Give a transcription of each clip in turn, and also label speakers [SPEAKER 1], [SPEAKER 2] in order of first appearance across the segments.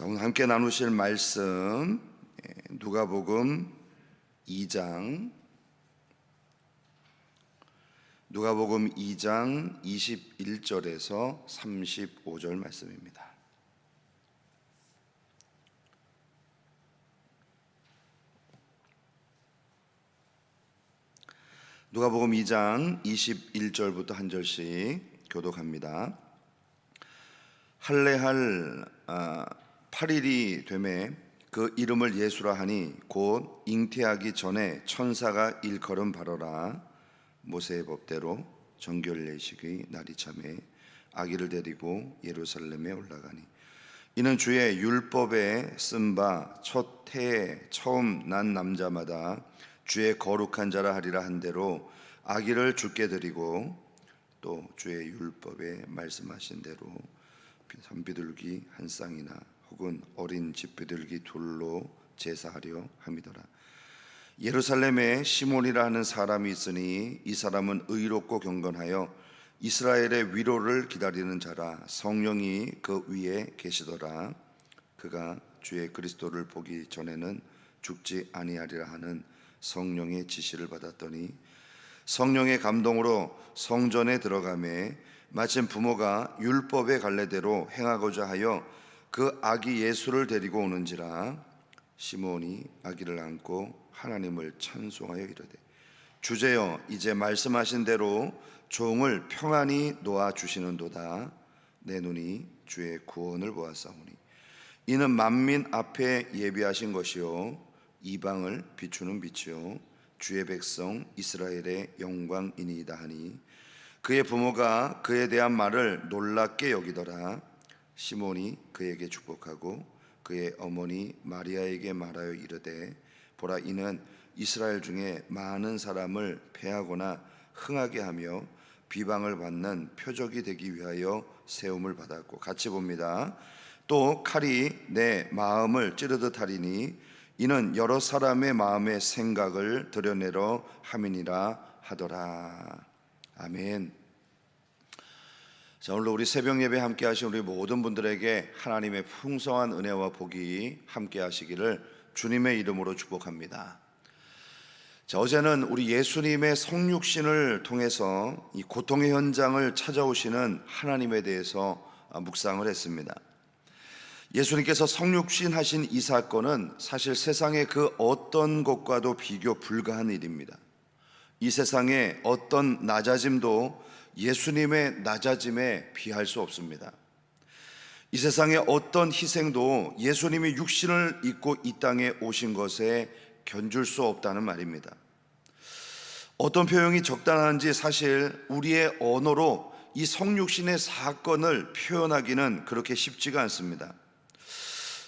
[SPEAKER 1] 자, 오늘 함께 나누실 말씀 예, 누가복음 2장 누가복음 2장 21절에서 35절 말씀입니다. 누가복음 2장 21절부터 한 절씩 교독합니다. 할례할 아, 8일이 되매 그 이름을 예수라 하니 곧 잉태하기 전에 천사가 일컬음 바로라. 모세의 법대로 정결 예식의 날이 참에 아기를 데리고 예루살렘에 올라가니. 이는 주의 율법에 쓴 바 첫 해에 처음 난 남자마다 주의 거룩한 자라 하리라 한 대로 아기를 주께 드리고 또 주의 율법에 말씀하신 대로 산비둘기 한 쌍이나 혹은 어린 집비둘기 둘로 제사하려 함이더라. 예루살렘에 시몬이라 하는 사람이 있으니 이 사람은 의롭고 경건하여 이스라엘의 위로를 기다리는 자라 성령이 그 위에 계시더라. 그가 주의 그리스도를 보기 전에는 죽지 아니하리라 하는 성령의 지시를 받았더니 성령의 감동으로 성전에 들어가매 마침 부모가 율법의 갈래대로 행하고자 하여 그 아기 예수를 데리고 오는지라 시몬이 아기를 안고 하나님을 찬송하여 이르되 주제여 이제 말씀하신 대로 종을 평안히 놓아 주시는도다. 내 눈이 주의 구원을 보았사오니 이는 만민 앞에 예비하신 것이요 이방을 비추는 빛이요 주의 백성 이스라엘의 영광이니이다 하니 그의 부모가 그에 대한 말을 놀랍게 여기더라. 시몬이 그에게 축복하고 그의 어머니 마리아에게 말하여 이르되 보라 이는 이스라엘 중에 많은 사람을 패하거나 흥하게 하며 비방을 받는 표적이 되기 위하여 세움을 받았고 같이 봅니다. 또 칼이 내 마음을 찌르듯 하리니 이는 여러 사람의 마음의 생각을 드러내려 함이니라 하더라. 아멘. 자, 오늘 우리 새벽 예배 함께 하신 우리 모든 분들에게 하나님의 풍성한 은혜와 복이 함께 하시기를 주님의 이름으로 축복합니다. 자, 어제는 우리 예수님의 성육신을 통해서 이 고통의 현장을 찾아오시는 하나님에 대해서 묵상을 했습니다. 예수님께서 성육신 하신 이 사건은 사실 세상의 그 어떤 것과도 비교 불가한 일입니다. 이 세상의 어떤 낮아짐도 예수님의 낮아짐에 비할 수 없습니다. 이 세상의 어떤 희생도 예수님이 육신을 입고 이 땅에 오신 것에 견줄 수 없다는 말입니다. 어떤 표현이 적당한지 사실 우리의 언어로 이 성육신의 사건을 표현하기는 그렇게 쉽지가 않습니다.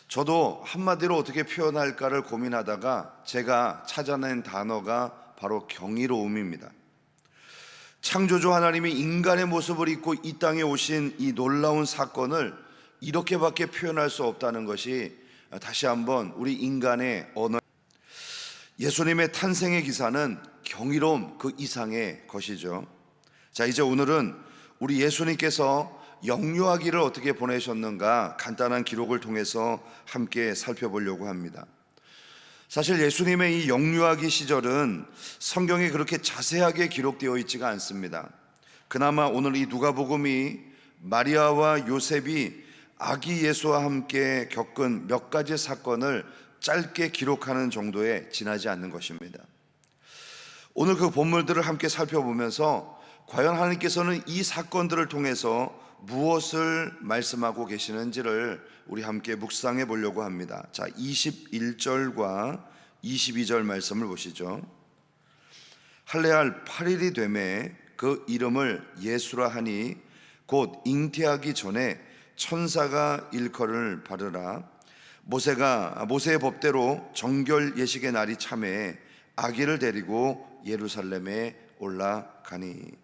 [SPEAKER 1] 저도 한마디로 어떻게 표현할까를 고민하다가 제가 찾아낸 단어가 바로 경이로움입니다. 창조주 하나님이 인간의 모습을 입고 이 땅에 오신 이 놀라운 사건을 이렇게밖에 표현할 수 없다는 것이 다시 한번 우리 인간의 언어 예수님의 탄생의 기사는 경이로움 그 이상의 것이죠. 자, 이제 오늘은 우리 예수님께서 영유아기를 어떻게 보내셨는가 간단한 기록을 통해서 함께 살펴보려고 합니다. 사실 예수님의 이 영유아기 시절은 성경에 그렇게 자세하게 기록되어 있지가 않습니다. 그나마 오늘 이 누가복음이 마리아와 요셉이 아기 예수와 함께 겪은 몇 가지 사건을 짧게 기록하는 정도에 지나지 않는 것입니다. 오늘 그 본문들을 함께 살펴보면서 과연 하나님께서는 이 사건들을 통해서 무엇을 말씀하고 계시는지를 우리 함께 묵상해 보려고 합니다. 자, 21절과 22절 말씀을 보시죠. 할례할 8일이 되매 그 이름을 예수라 하니 곧 잉태하기 전에 천사가 일컬을 받으라 모세가 모세의 법대로 정결 예식의 날이 참에 아기를 데리고 예루살렘에 올라가니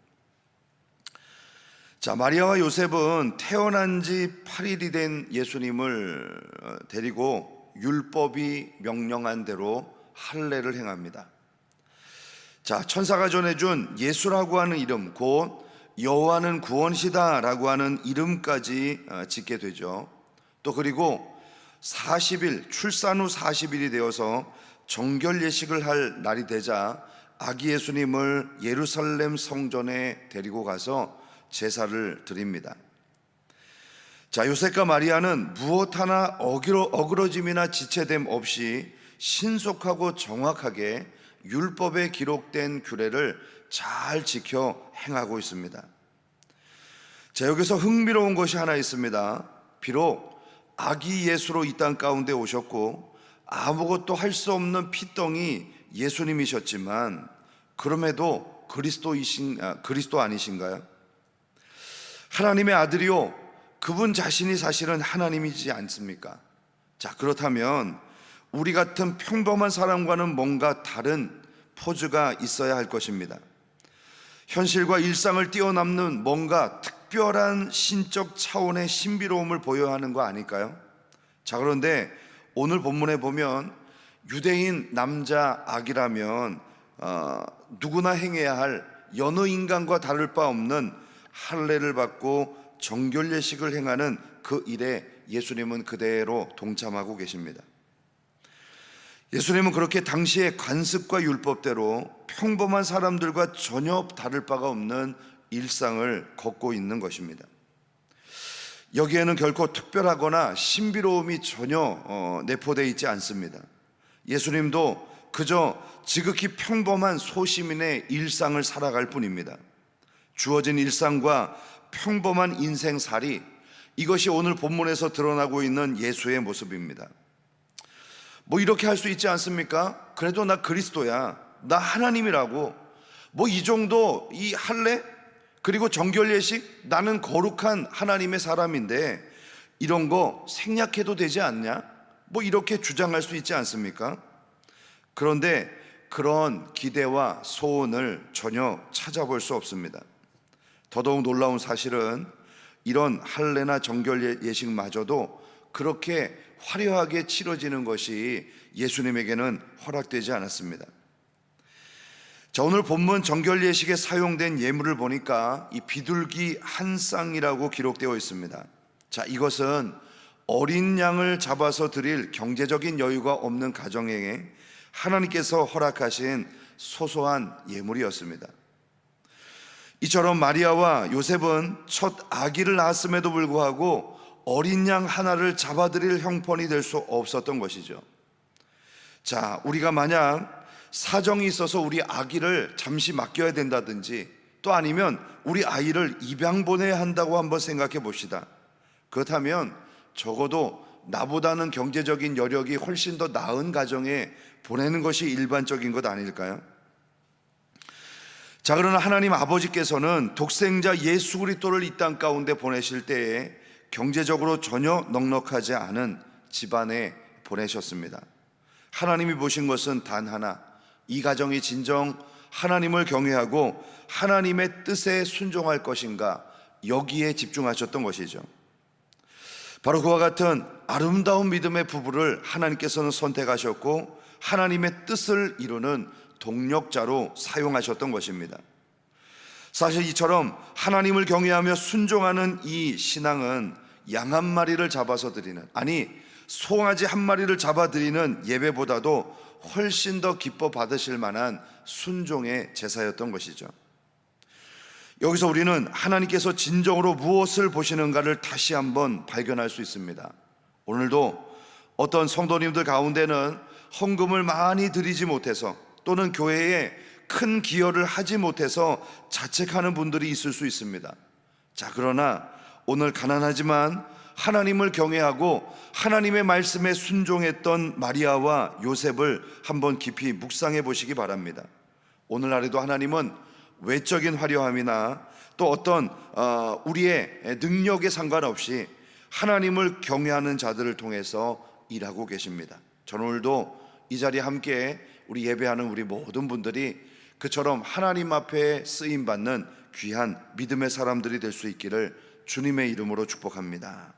[SPEAKER 1] 자, 마리아와 요셉은 태어난 지 8일이 된 예수님을 어, 데리고 율법이 명령한 대로 할례를 행합니다. 자, 천사가 전해준 예수라고 하는 이름, 곧 여호와는 구원시다라고 하는 이름까지 어, 짓게 되죠. 또 그리고 40일 출산 후 40일이 되어서 정결 예식을 할 날이 되자 아기 예수님을 예루살렘 성전에 데리고 가서 제사를 드립니다. 자, 요셉과 마리아는 무엇 하나 어기러, 어그러짐이나 지체됨 없이 신속하고 정확하게 율법에 기록된 규례를 잘 지켜 행하고 있습니다. 자, 여기서 흥미로운 것이 하나 있습니다. 비록 아기 예수로 이 땅 가운데 오셨고 아무것도 할 수 없는 피덩이 예수님이셨지만 그럼에도 그리스도이신 아, 그리스도 아니신가요? 하나님의 아들이요 그분 자신이 사실은 하나님이지 않습니까? 자, 그렇다면 우리 같은 평범한 사람과는 뭔가 다른 포즈가 있어야 할 것입니다. 현실과 일상을 뛰어넘는 뭔가 특별한 신적 차원의 신비로움을 보여야 하는 거 아닐까요? 자, 그런데 오늘 본문에 보면 유대인 남자 악이라면 어, 누구나 행해야 할 여느 인간과 다를 바 없는 할례를 받고 정결 예식을 행하는 그 일에 예수님은 그대로 동참하고 계십니다. 예수님은 그렇게 당시의 관습과 율법대로 평범한 사람들과 전혀 다를 바가 없는 일상을 걷고 있는 것입니다. 여기에는 결코 특별하거나 신비로움이 전혀 어, 내포되어 있지 않습니다. 예수님도 그저 지극히 평범한 소시민의 일상을 살아갈 뿐입니다. 주어진 일상과 평범한 인생살이 이것이 오늘 본문에서 드러나고 있는 예수의 모습입니다. 뭐 이렇게 할 수 있지 않습니까? 그래도 나 그리스도야. 나 하나님이라고. 뭐 이 정도 이 할래? 그리고 정결 예식 나는 거룩한 하나님의 사람인데 이런 거 생략해도 되지 않냐? 뭐 이렇게 주장할 수 있지 않습니까? 그런데 그런 기대와 소원을 전혀 찾아볼 수 없습니다. 더더욱 놀라운 사실은 이런 할례나 정결 예- 예식마저도 그렇게 화려하게 치러지는 것이 예수님에게는 허락되지 않았습니다. 자, 오늘 본문 정결 예식에 사용된 예물을 보니까 이 비둘기 한 쌍이라고 기록되어 있습니다. 자, 이것은 어린 양을 잡아서 드릴 경제적인 여유가 없는 가정에게 하나님께서 허락하신 소소한 예물이었습니다. 이처럼 마리아와 요셉은 첫 아기를 낳았음에도 불구하고 어린 양 하나를 잡아드릴 형편이 될 수 없었던 것이죠. 자, 우리가 만약 사정이 있어서 우리 아기를 잠시 맡겨야 된다든지 또 아니면 우리 아이를 입양 보내야 한다고 한번 생각해 봅시다. 그렇다면 적어도 나보다는 경제적인 여력이 훨씬 더 나은 가정에 보내는 것이 일반적인 것 아닐까요? 자, 그러나 하나님 아버지께서는 독생자 예수 그리스도를 이 땅 가운데 보내실 때에 경제적으로 전혀 넉넉하지 않은 집안에 보내셨습니다. 하나님이 보신 것은 단 하나, 이 가정이 진정 하나님을 경외하고 하나님의 뜻에 순종할 것인가 여기에 집중하셨던 것이죠. 바로 그와 같은 아름다운 믿음의 부부를 하나님께서는 선택하셨고 하나님의 뜻을 이루는 동력자로 사용하셨던 것입니다. 사실 이처럼 하나님을 경외하며 순종하는 이 신앙은 양 한 마리를 잡아서 드리는 아니 송아지 한 마리를 잡아 드리는 예배보다도 훨씬 더 기뻐 받으실 만한 순종의 제사였던 것이죠. 여기서 우리는 하나님께서 진정으로 무엇을 보시는가를 다시 한번 발견할 수 있습니다. 오늘도 어떤 성도님들 가운데는 헌금을 많이 드리지 못해서 또는 교회에 큰 기여를 하지 못해서 자책하는 분들이 있을 수 있습니다. 자, 그러나 오늘 가난하지만 하나님을 경외하고 하나님의 말씀에 순종했던 마리아와 요셉을 한번 깊이 묵상해 보시기 바랍니다. 오늘날에도 하나님은 외적인 화려함이나 또 어떤 어, 우리의 능력에 상관없이 하나님을 경외하는 자들을 통해서 일하고 계십니다. 저는 오늘도 이 자리에 함께 우리 예배하는 우리 모든 분들이 그처럼 하나님 앞에 쓰임 받는 귀한 믿음의 사람들이 될 수 있기를 주님의 이름으로 축복합니다.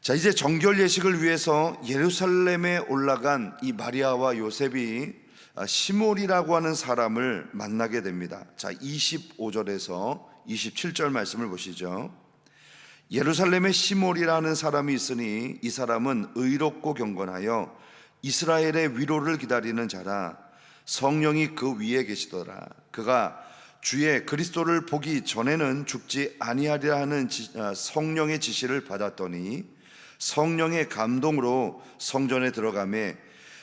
[SPEAKER 1] 자, 이제 정결 예식을 위해서 예루살렘에 올라간 이 마리아와 요셉이 아, 시몬이라고 하는 사람을 만나게 됩니다. 자, 25절에서 27절 말씀을 보시죠. 예루살렘에 시몰이라는 사람이 있으니 이 사람은 의롭고 경건하여 이스라엘의 위로를 기다리는 자라. 성령이 그 위에 계시더라. 그가 주의 그리스도를 보기 전에는 죽지 아니하리라 하는 지- 아, 성령의 지시를 받았더니 성령의 감동으로 성전에 들어가매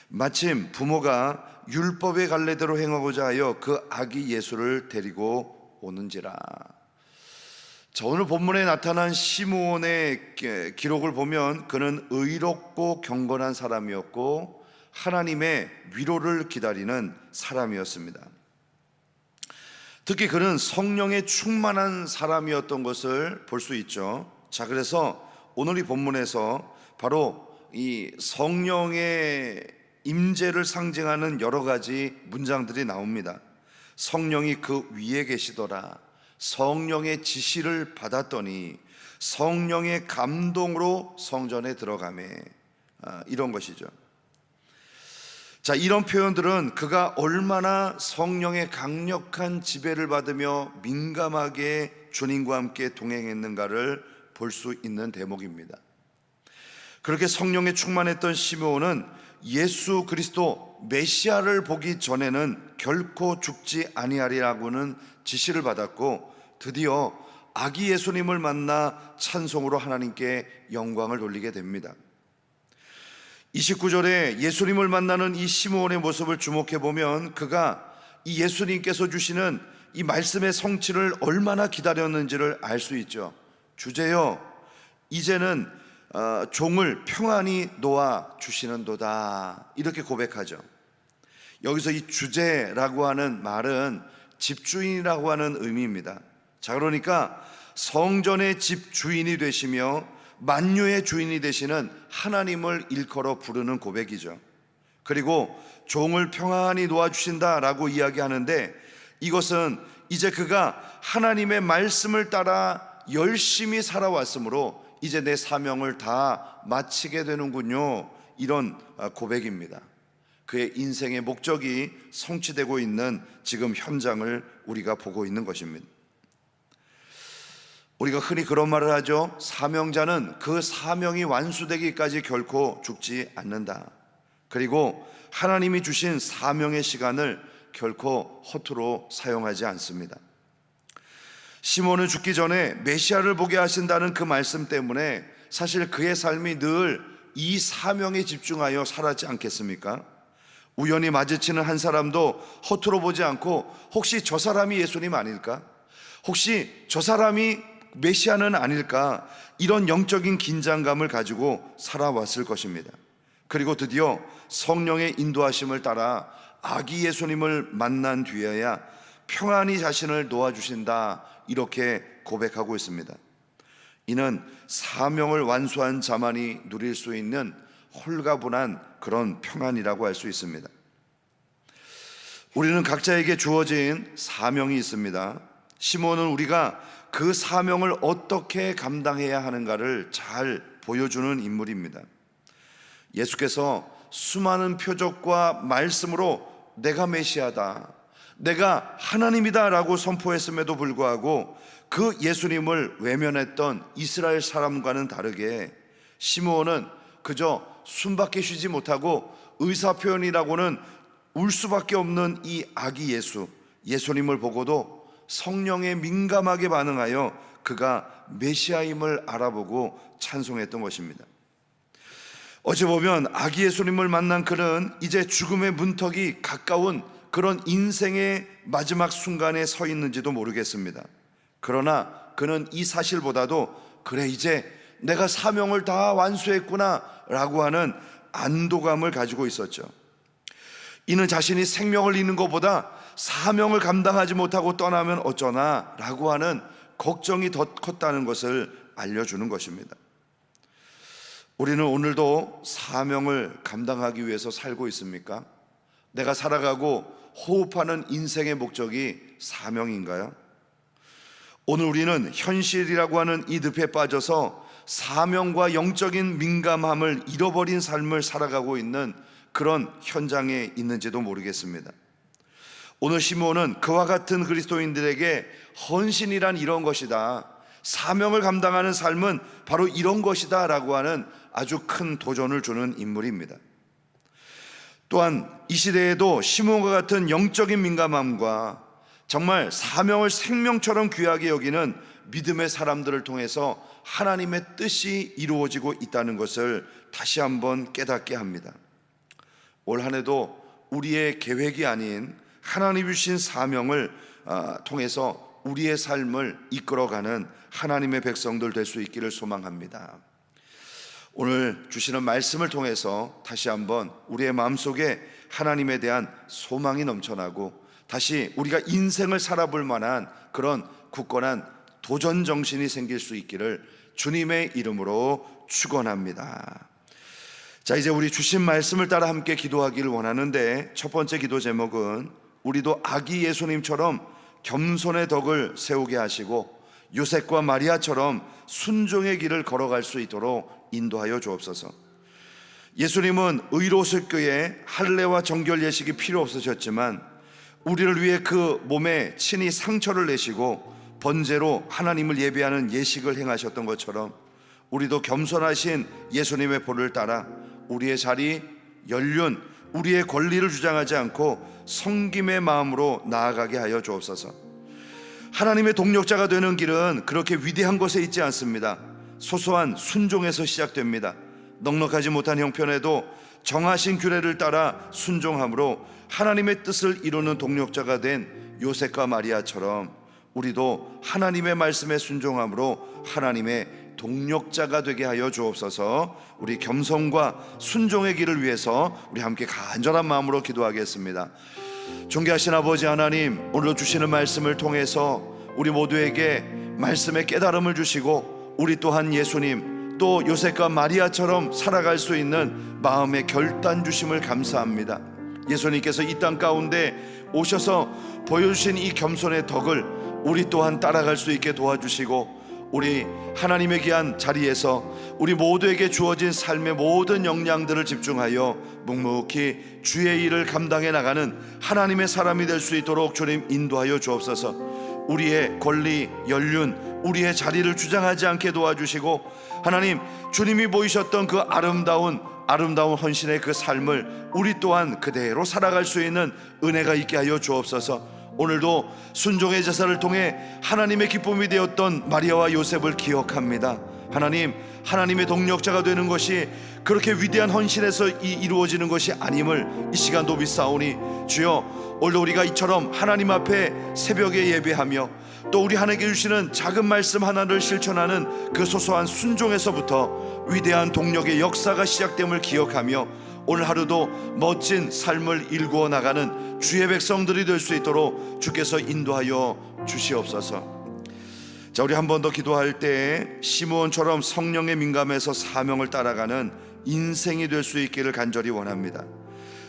[SPEAKER 1] 마침 부모가 율법의 갈래대로 행하고자 하여 그 아기 예수를 데리고 오는지라 자, 오늘 본문에 나타난 시므온의 기- 기록을 보면 그는 의롭고 경건한 사람이었고 하나님의 위로를 기다리는 사람이었습니다. 특히 그는 성령에 충만한 사람이었던 것을 볼 수 있죠. 자, 그래서 오늘 이 본문에서 바로 이 성령의 임재를 상징하는 여러 가지 문장들이 나옵니다. 성령이 그 위에 계시더라. 성령의 지시를 받았더니 성령의 감동으로 성전에 들어가매 아, 이런 것이죠. 자, 이런 표현들은 그가 얼마나 성령의 강력한 지배를 받으며 민감하게 주님과 함께 동행했는가를 볼 수 있는 대목입니다. 그렇게 성령에 충만했던 시므온은 예수 그리스도 메시아를 보기 전에는 결코 죽지 아니하리라고는 지시를 받았고 드디어 아기 예수님을 만나 찬송으로 하나님께 영광을 돌리게 됩니다. 29절에 예수님을 만나는 이 시므온의 모습을 주목해 보면 그가 이 예수님께서 주시는 이 말씀의 성취를 얼마나 기다렸는지를 알 수 있죠. 주제요, 이제는 어, 종을 평안히 놓아 주시는도다 이렇게 고백하죠. 여기서 이 주제라고 하는 말은 집주인이라고 하는 의미입니다. 자, 그러니까 성전의 집 주인이 되시며 만유의 주인이 되시는 하나님을 일컬어 부르는 고백이죠. 그리고 종을 평안히 놓아주신다라고 이야기하는데 이것은 이제 그가 하나님의 말씀을 따라 열심히 살아왔으므로 이제 내 사명을 다 마치게 되는군요. 이런 아, 고백입니다. 그의 인생의 목적이 성취되고 있는 지금 현장을 우리가 보고 있는 것입니다. 우리가 흔히 그런 말을 하죠. 사명자는 그 사명이 완수되기까지 결코 죽지 않는다. 그리고 하나님이 주신 사명의 시간을 결코 허투루 사용하지 않습니다. 시몬은 죽기 전에 메시아를 보게 하신다는 그 말씀 때문에 사실 그의 삶이 늘 이 사명에 집중하여 살았지 않겠습니까? 우연히 마주치는 한 사람도 허투루 보지 않고 혹시 저 사람이 예수님 아닐까? 혹시 저 사람이 메시아는 아닐까? 이런 영적인 긴장감을 가지고 살아왔을 것입니다. 그리고 드디어 성령의 인도하심을 따라 아기 예수님을 만난 뒤에야 평안히 자신을 놓아주신다. 이렇게 고백하고 있습니다. 이는 사명을 완수한 자만이 누릴 수 있는 홀가분한 그런 평안이라고 할 수 있습니다. 우리는 각자에게 주어진 사명이 있습니다. 시몬은 우리가 그 사명을 어떻게 감당해야 하는가를 잘 보여주는 인물입니다. 예수께서 수많은 표적과 말씀으로 내가 메시아다, 내가 하나님이다 라고 선포했음에도 불구하고 그 예수님을 외면했던 이스라엘 사람과는 다르게 시므온은 그저 숨밖에 쉬지 못하고 의사 표현이라고는 울 수밖에 없는 이 아기 예수 예수님을 보고도 성령에 민감하게 반응하여 그가 메시아임을 알아보고 찬송했던 것입니다. 어찌 보면 아기 예수님을 만난 그는 이제 죽음의 문턱이 가까운 그런 인생의 마지막 순간에 서 있는지도 모르겠습니다. 그러나 그는 이 사실보다도 그래 이제 내가 사명을 다 완수했구나 라고 하는 안도감을 가지고 있었죠. 이는 자신이 생명을 잃는 것보다 사명을 감당하지 못하고 떠나면 어쩌나 라고 하는 걱정이 더 컸다는 것을 알려주는 것입니다. 우리는 오늘도 사명을 감당하기 위해서 살고 있습니까? 내가 살아가고 호흡하는 인생의 목적이 사명인가요? 오늘 우리는 현실이라고 하는 이 늪에 빠져서 사명과 영적인 민감함을 잃어버린 삶을 살아가고 있는 그런 현장에 있는지도 모르겠습니다. 오늘 시므온은 그와 같은 그리스도인들에게 헌신이란 이런 것이다. 사명을 감당하는 삶은 바로 이런 것이다 라고 하는 아주 큰 도전을 주는 인물입니다. 또한 이 시대에도 시몬과 같은 영적인 민감함과 정말 사명을 생명처럼 귀하게 여기는 믿음의 사람들을 통해서 하나님의 뜻이 이루어지고 있다는 것을 다시 한번 깨닫게 합니다. 올 한 해도 우리의 계획이 아닌 하나님 주신 사명을 아, 통해서 우리의 삶을 이끌어가는 하나님의 백성들 될 수 있기를 소망합니다. 오늘 주시는 말씀을 통해서 다시 한번 우리의 마음속에 하나님에 대한 소망이 넘쳐나고 다시 우리가 인생을 살아볼 만한 그런 굳건한 도전 정신이 생길 수 있기를 주님의 이름으로 축원합니다. 자, 이제 우리 주신 말씀을 따라 함께 기도하기를 원하는데 첫 번째 기도 제목은 우리도 아기 예수님처럼 겸손의 덕을 세우게 하시고 요셉과 마리아처럼 순종의 길을 걸어갈 수 있도록 인도하여 주옵소서. 예수님은 의로설교에 할례와 정결 예식이 필요 없으셨지만 우리를 위해 그 몸에 친히 상처를 내시고 번제로 하나님을 예배하는 예식을 행하셨던 것처럼 우리도 겸손하신 예수님의 보를 따라 우리의 자리, 연륜, 우리의 권리를 주장하지 않고 성김의 마음으로 나아가게 하여 주옵소서. 하나님의 동력자가 되는 길은 그렇게 위대한 것에 있지 않습니다. 소소한 순종에서 시작됩니다. 넉넉하지 못한 형편에도 정하신 규례를 따라 순종함으로 하나님의 뜻을 이루는 동력자가 된 요셉과 마리아처럼 우리도 하나님의 말씀에 순종함으로 하나님의 동력자가 되게 하여 주옵소서. 우리 겸손과 순종의 길을 위해서 우리 함께 간절한 마음으로 기도하겠습니다. 존귀하신 아버지 하나님, 오늘 주시는 말씀을 통해서 우리 모두에게 말씀의 깨달음을 주시고 우리 또한 예수님 또 요셉과 마리아처럼 살아갈 수 있는 마음의 결단 주심을 감사합니다. 예수님께서 이 땅 가운데 오셔서 보여주신 이 겸손의 덕을 우리 또한 따라갈 수 있게 도와주시고 우리 하나님의 귀한 자리에서 우리 모두에게 주어진 삶의 모든 역량들을 집중하여 묵묵히 주의 일을 감당해 나가는 하나님의 사람이 될 수 있도록 주님 인도하여 주옵소서. 우리의 권리, 연륜, 우리의 자리를 주장하지 않게 도와주시고 하나님 주님이 보이셨던 그 아름다운 아름다운 헌신의 그 삶을 우리 또한 그대로 살아갈 수 있는 은혜가 있게 하여 주옵소서. 오늘도 순종의 제사를 통해 하나님의 기쁨이 되었던 마리아와 요셉을 기억합니다. 하나님, 하나님의 동력자가 되는 것이 그렇게 위대한 헌신에서 이 이루어지는 것이 아님을 이 시간도 믿사오니 주여 오늘도 우리가 이처럼 하나님 앞에 새벽에 예배하며 또 우리 하나님께 주시는 작은 말씀 하나를 실천하는 그 소소한 순종에서부터 위대한 동력의 역사가 시작됨을 기억하며 오늘 하루도 멋진 삶을 일구어 나가는 주의 백성들이 될 수 있도록 주께서 인도하여 주시옵소서. 자, 우리 한 번 더 기도할 때 시므온처럼 성령에 민감해서 사명을 따라가는 인생이 될 수 있기를 간절히 원합니다.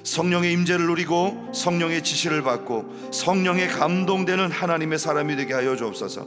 [SPEAKER 1] 성령의 임재를 누리고 성령의 지시를 받고 성령의 감동되는 하나님의 사람이 되게 하여 주옵소서.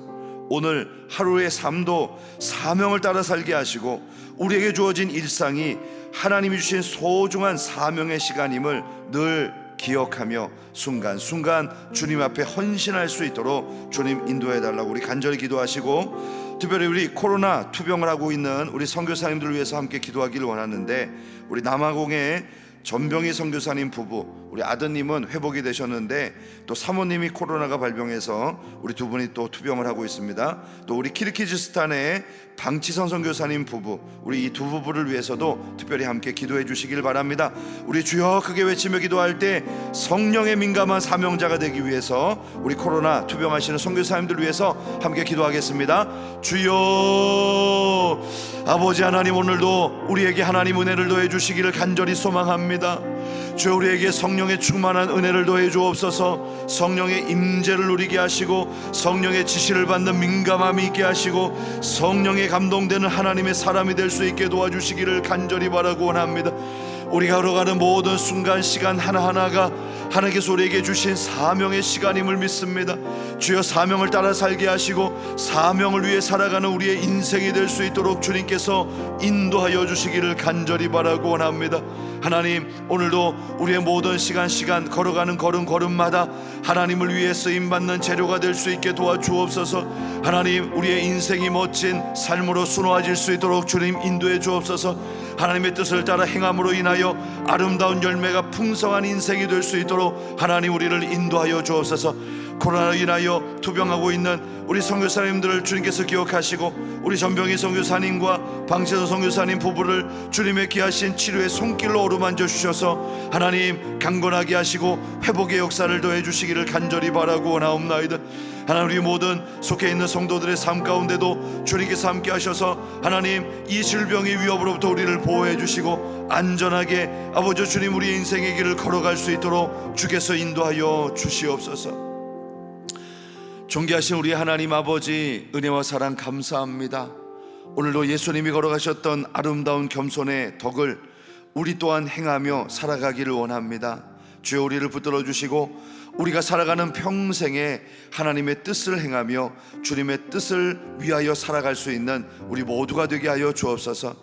[SPEAKER 1] 오늘 하루의 삶도 사명을 따라 살게 하시고 우리에게 주어진 일상이 하나님이 주신 소중한 사명의 시간임을 늘 기억하며 순간순간 주님 앞에 헌신할 수 있도록 주님 인도해 달라고 우리 간절히 기도하시고 특별히 우리 코로나 투병을 하고 있는 우리 선교사님들을 위해서 함께 기도하기를 원하는데 우리 남아공의 전병희 선교사님 부부 우리 아드님은 회복이 되셨는데 또 사모님이 코로나가 발병해서 우리 두 분이 또 투병을 하고 있습니다. 또 우리 키르키즈스탄의 방치선 선교사님 부부 우리 이 두 부부를 위해서도 특별히 함께 기도해 주시길 바랍니다. 우리 주여 크게 외치며 기도할 때 성령의 민감한 사명자가 되기 위해서 우리 코로나 투병하시는 선교사님들 위해서 함께 기도하겠습니다. 주여 아버지 하나님 오늘도 우리에게 하나님 은혜를 더해 주시기를 간절히 소망합니다. 주 우리에게 성령의 충만한 은혜를 더해 주옵소서. 성령의 임재를 누리게 하시고 성령의 지시를 받는 민감함이 있게 하시고 성령의 감동되는 하나님의 사람이 될 수 있게 도와주시기를 간절히 바라고 원합니다. 우리가 걸어가는 모든 순간 시간 하나하나가 하나님께서 우리에게 주신 사명의 시간임을 믿습니다. 주여 사명을 따라 살게 하시고 사명을 위해 살아가는 우리의 인생이 될 수 있도록 주님께서 인도하여 주시기를 간절히 바라고 원합니다. 하나님 오늘도 우리의 모든 시간 시간 걸어가는 걸음 걸음마다 하나님을 위해 쓰임 받는 재료가 될 수 있게 도와주옵소서. 하나님 우리의 인생이 멋진 삶으로 순화질 수 있도록 주님 인도해 주옵소서. 하나님의 뜻을 따라 행함으로 인하여 아름다운 열매가 풍성한 인생이 될 수 있도록 하나님 우리를 인도하여 주옵소서. 코로나로 인하여 투병하고 있는 우리 선교사님들을 주님께서 기억하시고 우리 전병희 선교사님과 방세도 선교사님 부부를 주님의 귀하신 치료의 손길로 어루만져 주셔서 하나님 강건하게 하시고 회복의 역사를 더해 주시기를 간절히 바라고 원하옵나이다. 하나님 우리 모든 속해 있는 성도들의 삶 가운데도 주님께서 함께 하셔서 하나님 이 질병의 위협으로부터 우리를 보호해 주시고 안전하게 아버지 주님 우리 인생의 길을 걸어갈 수 있도록 주께서 인도하여 주시옵소서. 존귀하신 우리 하나님 아버지 은혜와 사랑 감사합니다. 오늘도 예수님이 걸어가셨던 아름다운 겸손의 덕을 우리 또한 행하며 살아가기를 원합니다. 주여 우리를 붙들어 주시고 우리가 살아가는 평생에 하나님의 뜻을 행하며 주님의 뜻을 위하여 살아갈 수 있는 우리 모두가 되게 하여 주옵소서.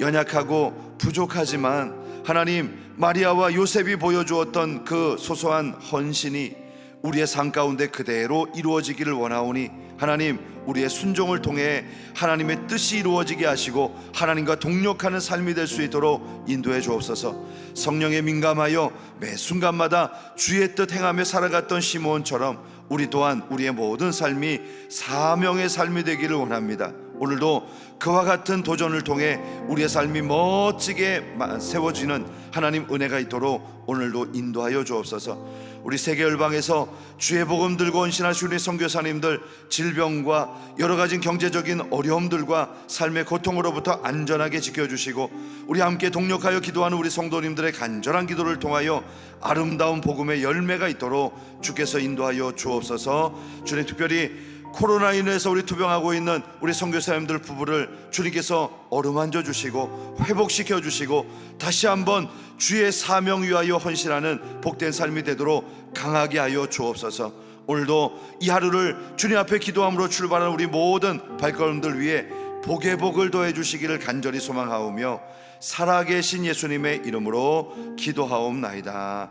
[SPEAKER 1] 연약하고 부족하지만 하나님 마리아와 요셉이 보여주었던 그 소소한 헌신이 우리의 삶 가운데 그대로 이루어지기를 원하오니 하나님 우리의 순종을 통해 하나님의 뜻이 이루어지게 하시고 하나님과 동력하는 삶이 될 수 있도록 인도해 주옵소서. 성령에 민감하여 매 순간마다 주의 뜻 행하며 살아갔던 시몬처럼 우리 또한 우리의 모든 삶이 사명의 삶이 되기를 원합니다. 오늘도 그와 같은 도전을 통해 우리의 삶이 멋지게 세워지는 하나님 은혜가 있도록 오늘도 인도하여 주옵소서. 우리 세계 열방에서 주의 복음 들고 헌신하신 우리 선교사님들 질병과 여러 가지 경제적인 어려움들과 삶의 고통으로부터 안전하게 지켜주시고 우리 함께 동력하여 기도하는 우리 성도님들의 간절한 기도를 통하여 아름다운 복음의 열매가 있도록 주께서 인도하여 주옵소서. 주님 특별히 코로나 인해서 우리 투병하고 있는 우리 선교사님들 부부를 주님께서 어루만져 주시고 회복시켜 주시고 다시 한번 주의 사명 위하여 헌신하는 복된 삶이 되도록 강하게 하여 주옵소서. 오늘도 이 하루를 주님 앞에 기도함으로 출발하는 우리 모든 발걸음들 위해 복의 복을 더해 주시기를 간절히 소망하오며 살아계신 예수님의 이름으로 기도하옵나이다.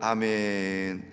[SPEAKER 1] 아멘.